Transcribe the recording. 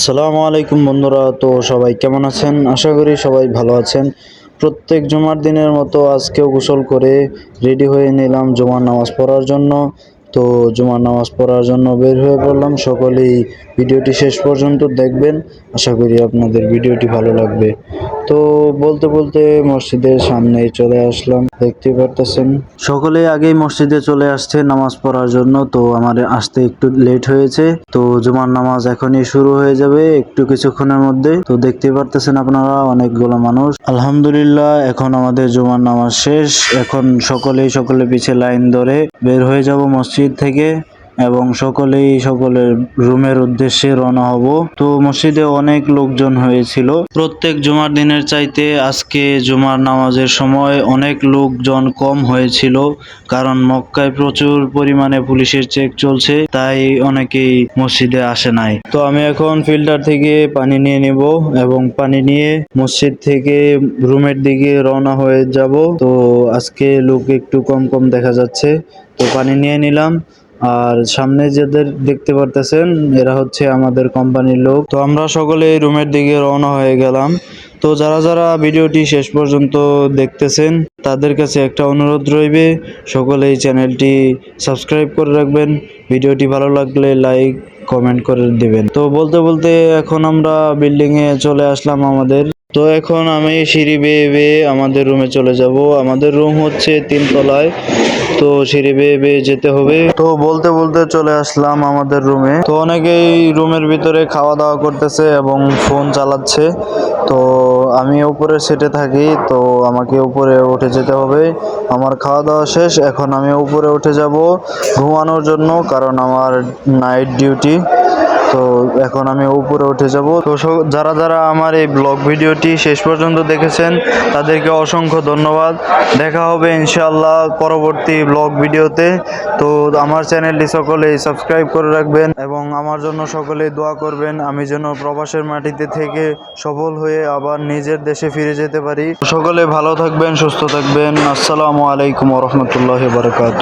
আসসালামু আলাইকুম বন্ধুরা, তো সবাই কেমন আছেন? আশা করি সবাই ভালো আছেন। প্রত্যেক জুমার দিনের মতো আজকেও গোসল করে রেডি হয়ে নিলাম জুমার নামাজ পড়ার জন্য। তো জুমার নামাজ পড়ার জন্য বের হয়ে পড়লাম। সকলেই ভিডিওটি শেষ পর্যন্ত দেখবেন। আশা করি আপনাদের ভিডিওটি ভালো লাগবে। তো বলতে বলতে মসজিদের সামনে চলে আসলাম দেখতে পারতেছেন। সকলে আগেই মসজিদে চলে আসছে নামাজ পড়ার জন্য, তো আমার আসতে একটু লেট হয়েছে। তো জুমার নামাজ এখনই শুরু হয়ে যাবে একটু কিছুক্ষণের মধ্যে। তো দেখতে পারতেছেন আপনারা অনেকগুলো মানুষ। আলহামদুলিল্লাহ, এখন আমাদের জুমার নামাজ শেষ। এখন সকলেই সকলে পিছে লাইন ধরে বের হয়ে যাব মসজিদ থেকে। এবং সকলেই সকলের রুমের উদ্দেশ্যে রওনা হব। তো মসজিদে অনেক লোকজন হয়েছিল। প্রত্যেক জুমার দিনের চাইতে আজকে জুমার নামাজের সময় অনেক লোকজন কম হয়েছিল, কারণ মক্কায় প্রচুর পরিমাণে পুলিশের চেক চলছে, তাই অনেকেই মসজিদে আসে নাই। তো আমি এখন ফিল্টার থেকে পানি নিয়ে নিব এবং পানি নিয়ে মসজিদ থেকে রুমের দিকে রওনা হয়ে যাব। তো আজকে লোক একটু কম কম দেখা যাচ্ছে। তো পানি নিয়ে নিলাম। আর সামনে যাদের দেখতে পারতেছেন, এরা হচ্ছে আমাদের কোম্পানির লোক। তো আমরা সকলে এই রুমের দিকে রওনা হয়ে গেলাম। তো যারা যারা ভিডিওটি শেষ পর্যন্ত দেখতেছেন, তাদের কাছে একটা অনুরোধ রইবে সকলে এই চ্যানেলটি সাবস্ক্রাইব করে রাখবেন। ভিডিওটি ভালো লাগলে লাইক কমেন্ট করে দিবেন। তো বলতে বলতে এখন আমরা বিল্ডিং এ চলে আসলাম আমাদের। তো এখন আমি সিঁড়ি বেয়ে বেয়ে আমাদের রুমে চলে যাব। আমাদের রুম হচ্ছে তিনতলায়। তো সিঁড়ি বেয়ে বেয়ে যেতে হবে। তো বলতে বলতে চলে আসলাম আমাদের রুমে। তো অনেকেই রুমের ভিতরে খাওয়া দাওয়া করতেছে এবং ফোন চালাচ্ছে। তো আমি উপরে সেটে থাকি তো আমাকে উপরে উঠে যেতে হবে। আমার খাওয়া দাওয়া শেষ এখন আমি উপরে উঠে যাব ঘুমানোর জন্য কারণ আমার নাইট ডিউটি। তো এখন আমি উপরে উঠে যাব। তো যারা যারা আমার এই ব্লগ ভিডিওটি শেষ পর্যন্ত দেখেছেন, তাদেরকে অসংখ্য ধন্যবাদ। দেখা হবে ইনশাআল্লাহ পরবর্তী ব্লগ ভিডিওতে। তো আমার চ্যানেলটি সকলেই সাবস্ক্রাইব করে রাখবেন এবং আমার জন্য সকলেই দোয়া করবেন। আমি যেন প্রবাসের মাটিতে থেকে সফল হয়ে আবার নিজের দেশে ফিরে যেতে পারি। সকলে ভালো থাকবেন, সুস্থ থাকবেন। আসসালামু আলাইকুম রহমতুল্লাহ বারকাত